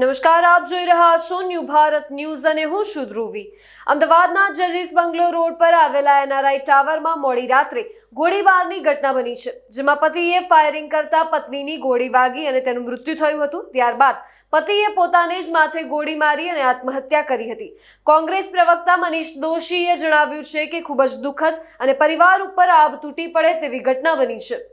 નમસ્કાર, આપ જોઈ રહ્યા છો ન્યૂ ભારત ન્યૂઝ અને હું છું ધ્રુવી. અમદાવાદના જજીસ બંગલો રોડ પર આવેલા એનઆરઆઈ ટાવરમાં મોડી રાત્રે ગોળીબારની ઘટના બની છે, જેમાં પતિએ ફાયરિંગ કરતા પત્નીની ગોળી વાગી અને તેનું મૃત્યુ થયું હતું. ત્યારબાદ પતિએ પોતાને જ માથે ગોળી મારી અને આત્મહત્યા કરી હતી. કોંગ્રેસ પ્રવક્તા મનીષ દોશીએ જણાવ્યું છે કે ખૂબ જ દુઃખદ અને પરિવાર ઉપર આબ તૂટી પડે તેવી ઘટના બની છે.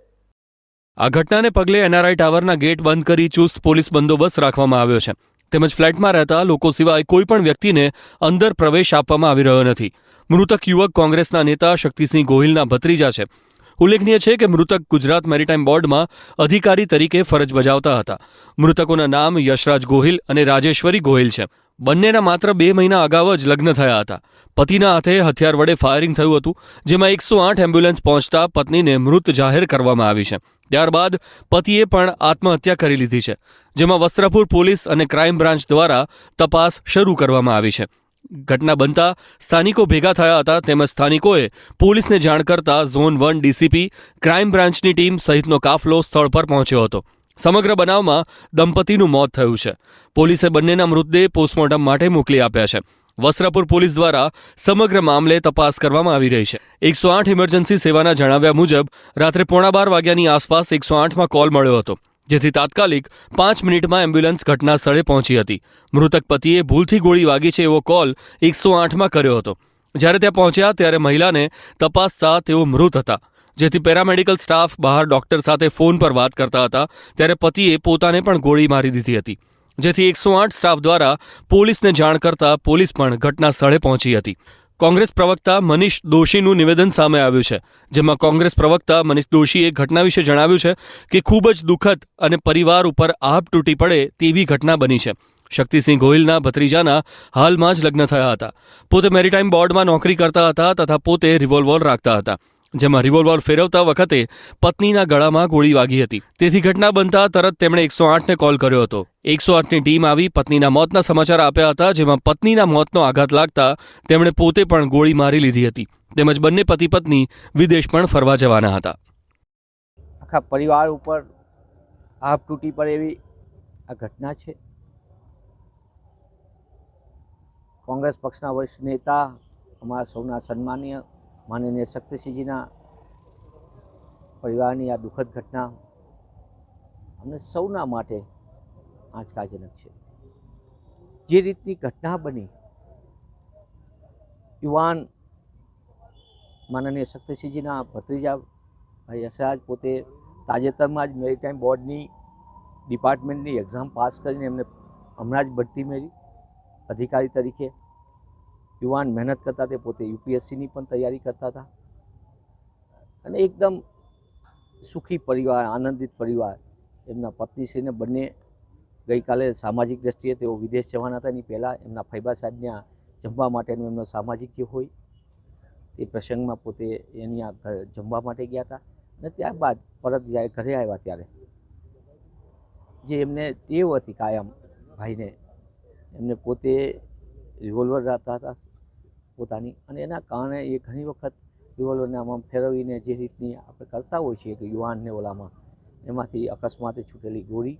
આ ઘટનાને પગલે એનઆરઆઈ ટાવરના ગેટ બંધ કરી ચુસ્ત પોલીસ બંદોબસ્ત રાખવામાં આવ્યો છે. તેમજ ફ્લેટમાં રહેતા લોકો સિવાય કોઈ પણ વ્યક્તિને અંદર પ્રવેશ આપવામાં આવી રહ્યો નથી. મૃતક યુવક કોંગ્રેસના નેતા શક્તિસિંહ ગોહિલના ભત્રીજા છે. ઉલ્લેખનીય છે કે મૃતક ગુજરાત મેરીટાઈમ બોર્ડમાં અધિકારી તરીકે ફરજ બજાવતા હતા. મૃતકોના નામ યશરાજ ગોહિલ અને રાજેશ્વરી ગોહિલ છે. બંનેના માત્ર બે મહિના અગાઉ જ લગ્ન થયા હતા. પતિના હાથે હથિયાર વડે ફાયરિંગ થયું હતું, જેમાં એકસો આઠ એમ્બ્યુલન્સ પહોંચતા પત્નીને મૃત જાહેર કરવામાં આવી છે. ત્યારબાદ પતિએ પણ આત્મહત્યા કરી લીધી છે, જેમાં વસ્ત્રાપુર પોલીસ અને ક્રાઇમ બ્રાન્ચ દ્વારા તપાસ શરૂ કરવામાં આવી છે. ઘટના બનતા સ્થાનિકો ભેગા થયા હતા તેમજ સ્થાનિકોએ પોલીસને જાણ કરતા ઝોન વન ડીસીપી, ક્રાઇમ બ્રાન્ચની ટીમ સહિતનો કાફલો સ્થળ પર પહોંચ્યો હતો. સમગ્ર બનાવમાં દંપતીનું મોત થયું છે. પોલીસે બંનેના મૃતદેહ પોસ્ટમોર્ટમ માટે મોકલી આપ્યા છે. વસ્ત્રાપુર પોલીસ દ્વારા સમગ્ર મામલે તપાસ કરવામાં આવી રહી છે. એકસો આઠ ઇમરજન્સી સેવાના જણાવ્યા મુજબ રાત્રે પોણા બાર વાગ્યાની આસપાસ એકસો આઠમાં કોલ મળ્યો હતો. જેથી તાત્કાલિક પાંચ મિનિટમાં એમ્બ્યુલન્સ ઘટના સ્થળે પહોંચી હતી. મૃતક પતિએ ભૂલથી ગોળી વાગી છે એવો કોલ એકસો આઠમાં કર્યો હતો. જ્યારે ત્યાં પહોંચ્યા ત્યારે મહિલાને તપાસતા તેઓ મૃત હતા. જેથી પેરામેડિકલ સ્ટાફ બહાર ડોક્ટર સાથે ફોન પર વાત કરતા હતા, ત્યારે પતિએ પોતાને પણ ગોળી મારી દીધી હતી. જેથી એકસો આઠ સ્ટાફ દ્વારા પોલીસને જાણ કરતા પોલીસ પણ ઘટના સ્થળે પહોંચી હતી. કોંગ્રેસ પ્રવક્તા મનીષ દોશીનું નિવેદન સામે આવ્યું છે, જેમાં કોંગ્રેસ પ્રવક્તા મનીષ દોશીએ ઘટના વિશે જણાવ્યું છે કે ખૂબ જ દુઃખદ અને પરિવાર ઉપર આપ તૂટી પડે તેવી ઘટના બની છે. શક્તિસિંહ ગોહિલના ભત્રીજાના હાલમાં જ લગ્ન થયા હતા. પોતે મેરીટાઈમ બોર્ડમાં નોકરી કરતા હતા તથા પોતે રિવોલ્વર રાખતા હતા. જેમાં રિવોલ્વર ફેરવતા વખતે પત્નીના ગળામાં ગોળી વાગી હતી. તેથી ઘટના બનતા તરત તેમણે એકસો આઠને કોલ કર્યો હતો. એકસો આઠની ટીમ આવી પત્નીના મોતના સમાચાર આપ્યા હતા, જેમાં પત્નીના મોતનો આઘાત લાગતા તેમણે પોતે પણ ગોળી મારી લીધી હતી. તેમજ બંને પતિ પત્ની વિદેશ પણ ફરવા જવાના હતા. આખા પરિવાર ઉપર આભ તૂટી પડે એવી આ ઘટના છે? કોંગ્રેસ પક્ષના વરિષ્ઠ નેતા, અમારા સૌના સન્માનીય માનનીય શક્તિસિંહજીના પરિવારની આ દુઃખદ ઘટના અમને સૌના માટે આંચકાજનક છે. જે રીતની ઘટના બની, યુવાન માનનીય શક્તિસિંહજીના ભત્રીજા ભાઈ યશરાજ પોતે તાજેતરમાં જ મેરીટાઈમ બોર્ડની ડિપાર્ટમેન્ટની એક્ઝામ પાસ કરીને એમને હમણાં જ બઢતી મેળવી. અધિકારી તરીકે યુવાન મહેનત કરતા તે પોતે યુપીએસસીની પણ તૈયારી કરતા હતા. અને એકદમ સુખી પરિવાર, આનંદિત પરિવાર. એમના પત્નીશ્રીને બંને ગઈકાલે સામાજિક દ્રષ્ટિએ તેઓ વિદેશ જવાના હતા. એની પહેલાં એમના ફૈબા સાહેબને જમવા માટેનો એમનો સામાજિક જે હોય, તે પ્રસંગમાં પોતે એની આ જમવા માટે ગયા હતા. અને ત્યારબાદ પરત જ્યારે ઘરે આવ્યા ત્યારે. જે એમને, ટેવ હતી કાયમ ભાઈને. એમને પોતે રિવોલ્વર રાખતા હતા. પોતાની. અને એના કારણે એ ઘણી વખત રિવોલ્વરને આમાં ફેરવીને જે રીતની આપણે કરતા હોઈએ છીએ કે યુવાનને ઓલામાં, એમાંથી અકસ્માતે છૂટેલી ગોળી,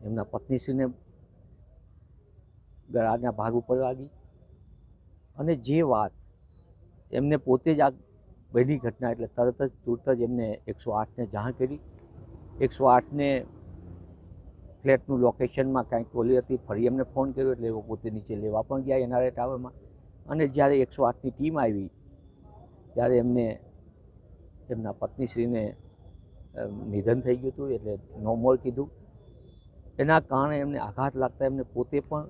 એમના પત્નીશ્રીને ગળાના ભાગ ઉપર વાગી અને જે વાત એમને પોતે જ આ બની ઘટના એટલે તરત જ, તુરત જ એમને એકસો આઠને જાણ કરી. એકસો આઠને ફ્લેટનું લોકેશનમાં કાંઈક ઓલી હતી, ફરી એમને ફોન કર્યો એટલે એવો પોતે નીચે લેવા પણ ગયા એનઆરએ ટાવરમાં. અને જ્યારે એકસો આઠની ટીમ આવી, ત્યારે એમને એમના પત્નીશ્રીને નિધન થઈ ગયું હતું એટલે નો મોર કીધું. એના કારણે એમને આઘાત લાગતા એમને પોતે પણ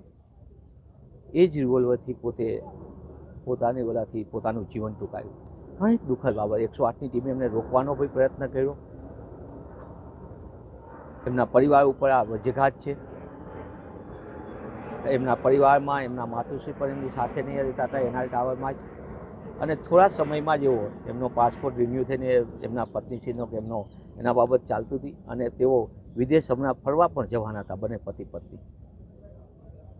એ જ રિવોલ્વરથી પોતે પોતાની ઓલાથી પોતાનું જીવન ટૂંકાવ્યું ઘણી જ દુઃખદ બાબત, એકસો આઠની ટીમે એમને રોકવાનો કોઈ પ્રયત્ન કર્યો. એમના પરિવાર ઉપર આ વજઘાત છે. એમના પરિવારમાં, એમના માતુશ્રી પણ એમની સાથે નહીં રહેતા હતા, એના ટાવરમાં જ. અને થોડા સમયમાં જ એવો એમનો પાસપોર્ટ રિન્યૂ થઈને એમના પત્નીશ્રીનો કે એમનો એના બાબત ચાલતું હતી અને તેઓ વિદેશ હમણાં ફરવા પણ જવાના હતા બંને પતિ પત્ની.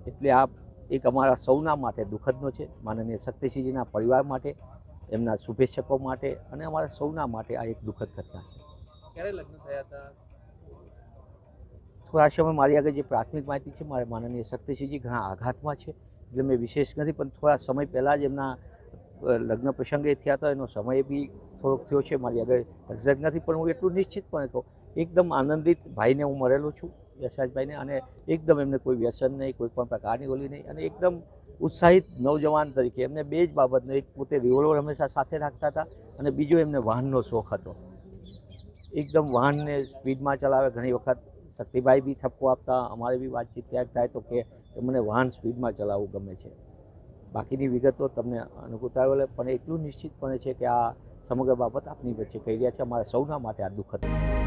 એટલે આ એક અમારા સૌના માટે દુઃખદનો છે, માનનીય શક્તિસિંહજીના પરિવાર માટે, એમના શુભેચ્છકો માટે અને અમારા સૌના માટે આ એક દુઃખદ ઘટના છે. ક્યારે લગ્ન થયા હતા? થોડા સમય મારી આગળ જે પ્રાથમિક માહિતી છે, મારા માનનીય શક્તિસિંહજી ઘણા આઘાતમાં છે, એટલે મેં વિશેષ નથી, પણ થોડા સમય પહેલાં જ એમના લગ્ન પ્રસંગે થયા હતા, એનો સમય બી થોડોક થયો છે, મારી આગળ એક્ઝેક્ટ નથી, પણ હું એટલું નિશ્ચિતપણે કહું એકદમ આનંદિત ભાઈને હું મળેલો છું, યશરાજભાઈને, અને એકદમ એમને કોઈ વ્યસન નહીં, કોઈ પણ પ્રકારની ઓલી નહીં, અને એકદમ ઉત્સાહિત નવજવાન તરીકે. એમને બે જ બાબતનો એક પોતે રિવોલ્વર હંમેશા સાથે રાખતા હતા, અને બીજો એમને વાહનનો શોખ હતો. એકદમ વાહનને સ્પીડમાં ચલાવે, ઘણી વખત શક્તિભાઈ બી ઠપકો આપતા, અમારે બી વાતચીત ક્યાંક થાય તો કે મને વાહન સ્પીડમાં ચલાવવું ગમે છે. બાકીની વિગતો તમને અનુકૂળતા આવે પણ એટલું નિશ્ચિતપણે છે કે આ સમગ્ર બાબત આપની વચ્ચે કહી રહ્યા છે. અમારા સૌના માટે આ દુઃખદ